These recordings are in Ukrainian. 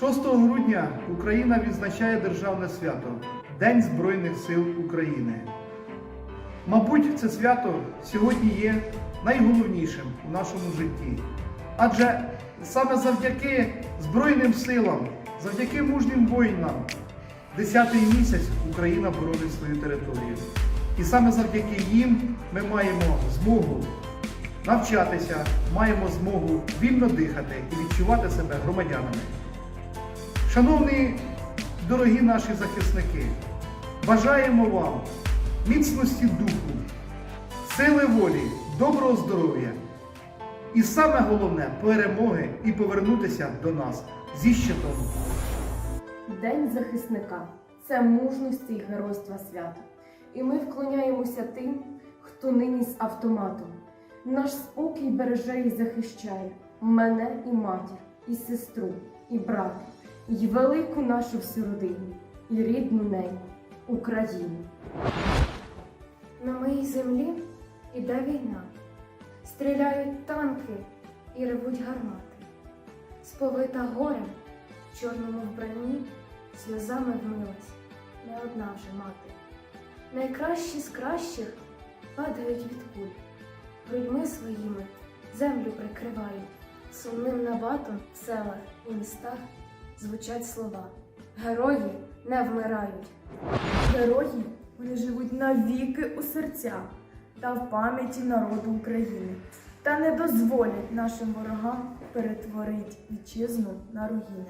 6 грудня Україна відзначає державне свято День Збройних сил України. Мабуть, це свято сьогодні є найголовнішим у нашому житті. Адже саме завдяки Збройним силам, завдяки мужнім воїнам, десятий місяць Україна боронить свою територію. І саме завдяки їм ми маємо змогу навчатися, маємо змогу вільно дихати і відчувати себе громадянами. Шановні дорогі наші захисники, бажаємо вам міцності духу, сили волі, доброго здоров'я і саме головне перемоги і повернутися до нас зі щитом. День захисника це мужності й геройства свято. І ми вклоняємося тим, хто нині з автоматом. Наш спокій береже і захищає мене і матір, і сестру, і брата, і велику нашу всю родину, і рідну неньку Україну. На моїй землі іде війна, стріляють танки і ревуть гармати. Сповита горем, в чорному вбранні, сльозами вмилась не одна вже мати. Найкращі з кращих падають від куль, грудьми своїми землю прикривають. Сумним набатом в селах і містах звучать слова. Герої не вмирають. Герої вони живуть навіки у серцях та в пам'яті народу України та не дозволять нашим ворогам перетворити вітчизну на руїни.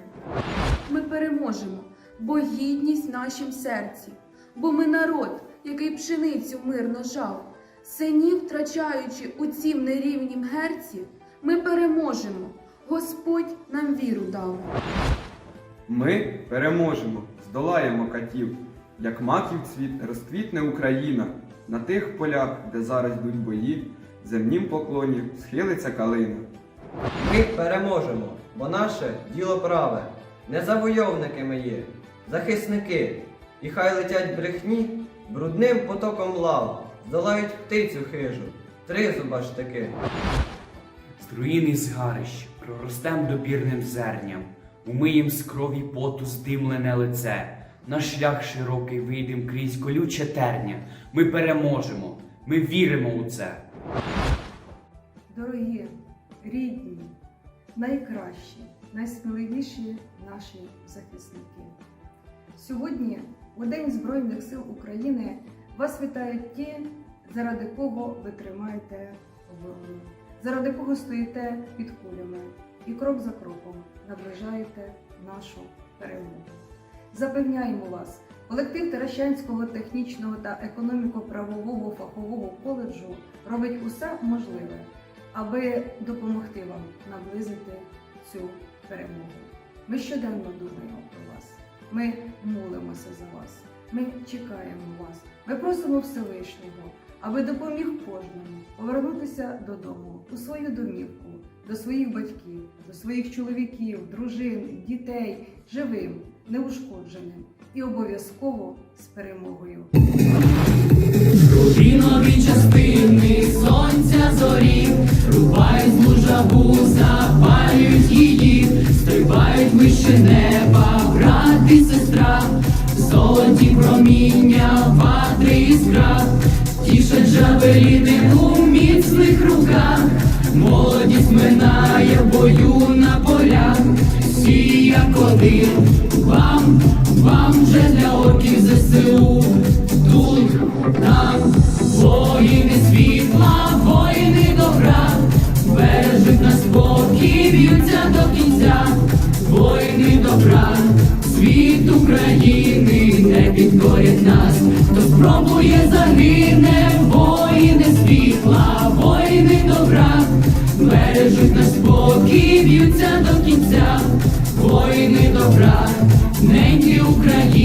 Ми переможемо, бо гідність в нашім серці, бо ми народ, який пшеницю мирно жав, синів втрачаючи у цім нерівнім герці, ми переможемо. Господь нам віру дав. Ми переможемо, здолаємо катів, як маків цвіт розквітне Україна на тих полях, де зараз йдуть бої, в земнім поклоні схилиться калина. Ми переможемо, бо наше діло праве. Не завойовники ми є, захисники. І хай летять брехні брудним потоком лав, здолають птицю хижу, три зуба штики. З руїни згарищ проростем допірним зерням, умиєм з крові поту здимлене лице. На шлях широкий вийдем крізь колюче терня. Ми переможемо, ми віримо у це. Дорогі, рідні, найкращі, найсміливіші наші захисники. Сьогодні, у День Збройних сил України, вас вітають ті, заради кого ви тримаєте оборону, заради кого стоїте під кулями і крок за кроком наближаєте нашу перемогу. Запевняємо вас, колектив Таращанського технічного та економіко-правового фахового коледжу робить усе можливе, аби допомогти вам наблизити цю перемогу. Ми щоденно думаємо про вас. Ми молимося за вас. Ми чекаємо вас. Ми просимо Всевишнього, аби допоміг кожному повернутися додому у свою домівку, до своїх батьків, до своїх чоловіків, дружин, дітей, живим, неушкодженим і обов'язково з перемогою. Рубінові частини сонця зорі, рубають лужаву, запалюють її, стрибають вище неба, брат і сестра, золоті проміння, ватри іскра, тішать жавеліни у міцних руках, молодість минає в бою на полях, всі як один, вам, вам вже для орків ЗСУ, тут нам воїни світла, воїни добра, бережуть нас спокій, б'ються до кінця, воїни добра, світ України не підкорять нас, хто спробує загине, бережуть нас спокій, б'ються до кінця, воїни добра, неньки України.